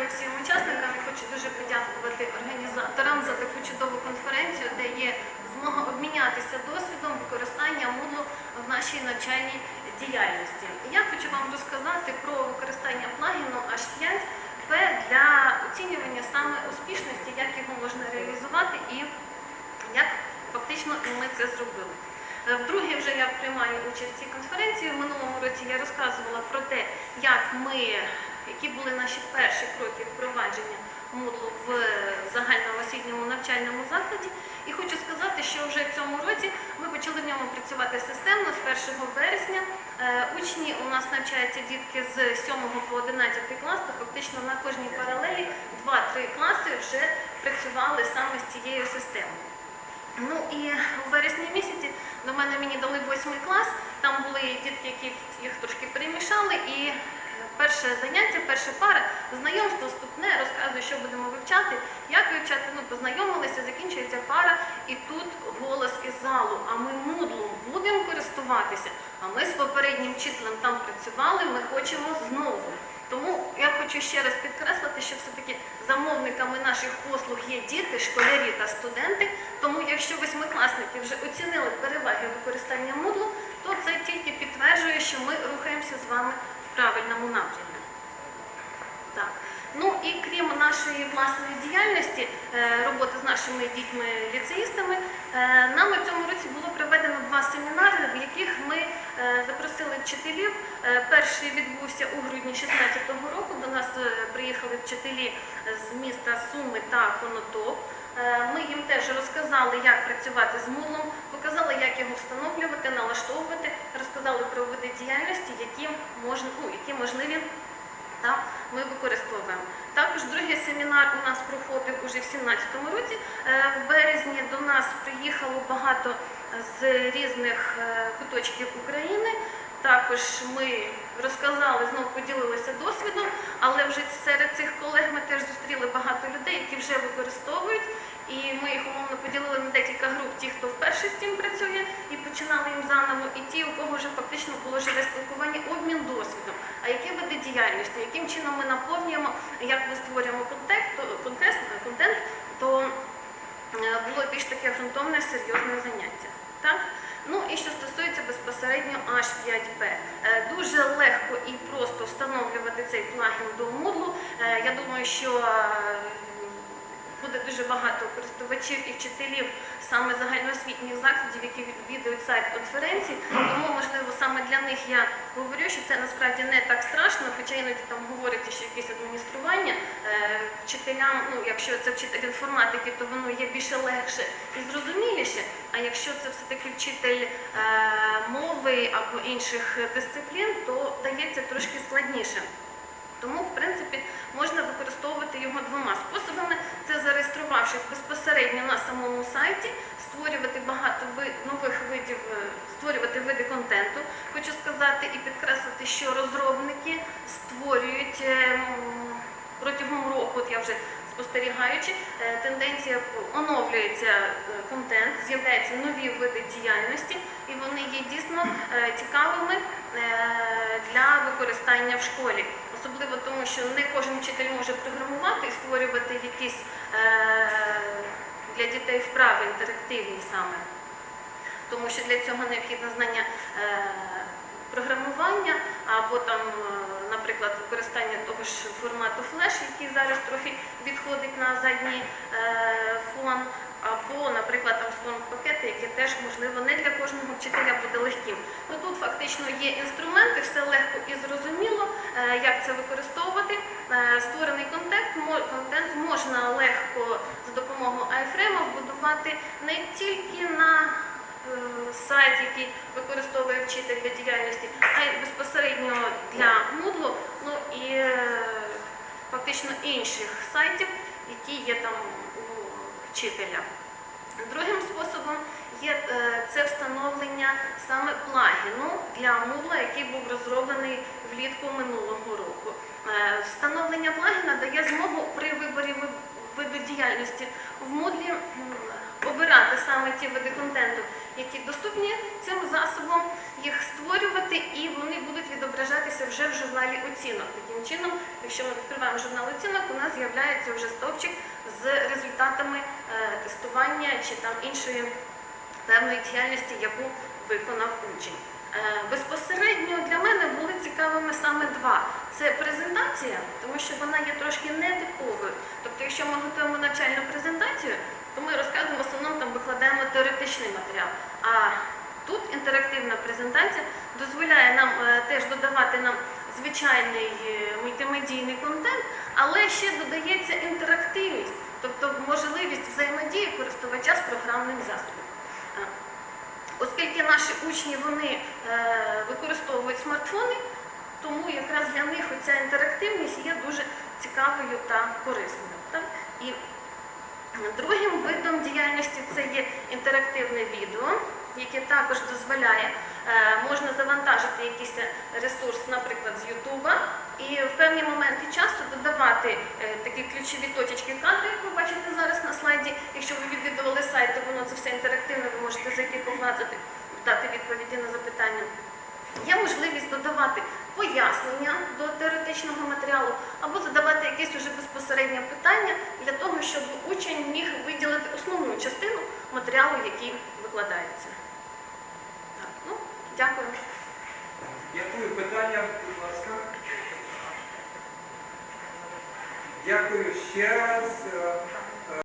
дякую всім учасникам хочу дуже подякувати організаторам за таку чудову конференцію, де є змога обмінятися досвідом використання Moodle в нашій навчальній діяльності. Я хочу вам розказати про використання плагіну H5P для оцінювання саме успішності, як його можна реалізувати і як фактично ми це зробили. Е, Вдруге вже я приймаю участь в цій конференції. В минулому році я розказувала про те, як ми, які були наші перші кроки впровадження Moodle в загальноосвітньому навчальному закладі. І хочу сказати, що вже в цьому році ми почали в ньому працювати системно з 1 вересня. Е, Учні у нас навчаються дітки з 7 по 11 клас, то фактично на кожній паралелі 2-3 класи вже працювали саме з цією системою. Ну і у вересні місяці до мене мені дали восьмий клас. Там були дітки, які їх трошки перемішали. І перше заняття, перша пара, знайомство, вступне, розказую, що будемо вивчати, як вивчати. Ну, познайомилися, закінчується пара, і тут голос із залу. А ми мудлом будемо користуватися. А ми з попереднім вчителем там працювали, ми хочемо знову. Тому я хочу ще раз підкреслити, що все-таки замовниками наших послуг є діти, школярі та студенти. Тому якщо восьмикласники вже оцінили переваги використання Moodle, то це тільки підтверджує, що ми рухаємося з вами правильному напрямі. Так. Ну і крім нашої власної діяльності, е, роботи з нашими дітьми-ліцеїстами, е, нами в цьому році було проведено два семінари, в яких ми е, запросили вчителів. Перший відбувся у грудні 2016 року. До нас приїхали вчителі з міста Суми та Конотоп. Е, Ми їм теж розказали, як працювати з мулом, показали, як його встановлювати, налаштовувати, розказали про види діяльності, які можна, ну, які можливі та ми використовуємо. Також другий семінар у нас проходив уже в 2017 році. Е, В березні до нас приїхало багато з різних е, куточків України. Також ми розказали, знову поділилися досвідом, але вже серед цих колег ми теж зустріли багато людей, які вже використовують. І ми їх умовно поділили на декілька груп, ті, хто вперше з цим працює, і починали їм заново, і ті, у кого вже фактично було живе спілкування, обмін досвідом. А які види діяльності, яким чином ми наповнюємо, як ми створюємо контент, то, контент, контент, то е, було більш таке ґрунтовне, серйозне заняття. Так? Ну і що стосується безпосередньо H5P. Е, Дуже легко і просто встановлювати цей плагін до Moodle. Е, Я думаю, що буде дуже багато користувачів і вчителів саме загальноосвітніх закладів, які відвідують сайт конференції. Тому, можливо, саме для них я говорю, що це насправді не так страшно, хоча іноді там говориться, що якесь адміністрування е, вчителям, ну якщо це вчитель інформатики, то воно є більше легше і зрозуміліше. А якщо це все-таки вчитель е, мови або інших дисциплін, то дається трошки складніше. Тому, в принципі, можна використовувати його двома способами. Це безпосередньо на самому сайті, створювати багато ви- нових видів, е, створювати види контенту. Хочу сказати і підкреслити, що розробники створюють е, протягом року, от я вже спостерігаючи, е, тенденція оновлюється е, контент, з'являються нові види діяльності, і вони є дійсно цікавими для використання в школі. Особливо тому, що не кожен вчитель може програмувати і створювати якісь е, для дітей вправи інтерактивні саме. Тому що для цього необхідне знання е, програмування або там, е, наприклад, використання того ж формату флеш, який зараз трохи відходить на задній е, фон, або, наприклад, там скон пакети, які теж можливо не для кожного вчителя буде легким. Ну тут фактично є інструменти, все легко і зрозуміло, е, як це використовувати. Е, Створений контент, контент можна легко за допомогою iFrame вбудувати не тільки на е, сайт, який використовує вчитель для діяльності, а й безпосередньо для Moodle, ну і фактично інших сайтів, які є там у вчителя. Другим способом є е, це встановлення саме плагіну для Moodle, який був розроблений влітку минулого року. Е, Встановлення плагіна дає змогу при виборі виду діяльності в Moodle обирати саме ті види контенту, які доступні цим засобом, їх створювати, і вони будуть відображатися вже в журналі оцінок. Таким чином, якщо ми відкриваємо журнал оцінок, у нас з'являється вже стовпчик з результатами е, тестування чи там іншої певної діяльності, яку виконав учень. Е, Безпосередньо для мене були цікавими саме два. Це презентація, тому що вона є трошки нетиповою. Тобто, якщо ми готуємо навчальну презентацію, то ми розказуємо в основному там викладаємо теоретичний матеріал. А тут інтерактивна презентація дозволяє нам е, теж додавати нам звичайний е, мультимедійний контент, але ще додається інтерактивність, тобто можливість взаємодії користувача з програмним засобом. Оскільки наші учні вони е, використовують смартфони, тому якраз для них оця інтерактивність є дуже цікавою та корисною. Так? І другим видом діяльності це є інтерактивне відео, яке також дозволяє, е, можна завантажити якийсь ресурс, наприклад, з Ютуба, і в певні моменти часу додавати е, такі ключові точечки кадру, як ви бачите зараз на слайді. Якщо ви відвідували сайт, то воно це все інтерактивне, ви можете зайти поглядати, дати відповіді на запитання. Є можливість додавати пояснення до теоретичного матеріалу або задавати якесь уже безпосереднє питання для того, щоб учень міг виділити основну частину матеріалу, який викладається. Так, ну, дякую. Дякую. Питання, будь ласка. Дякую ще раз.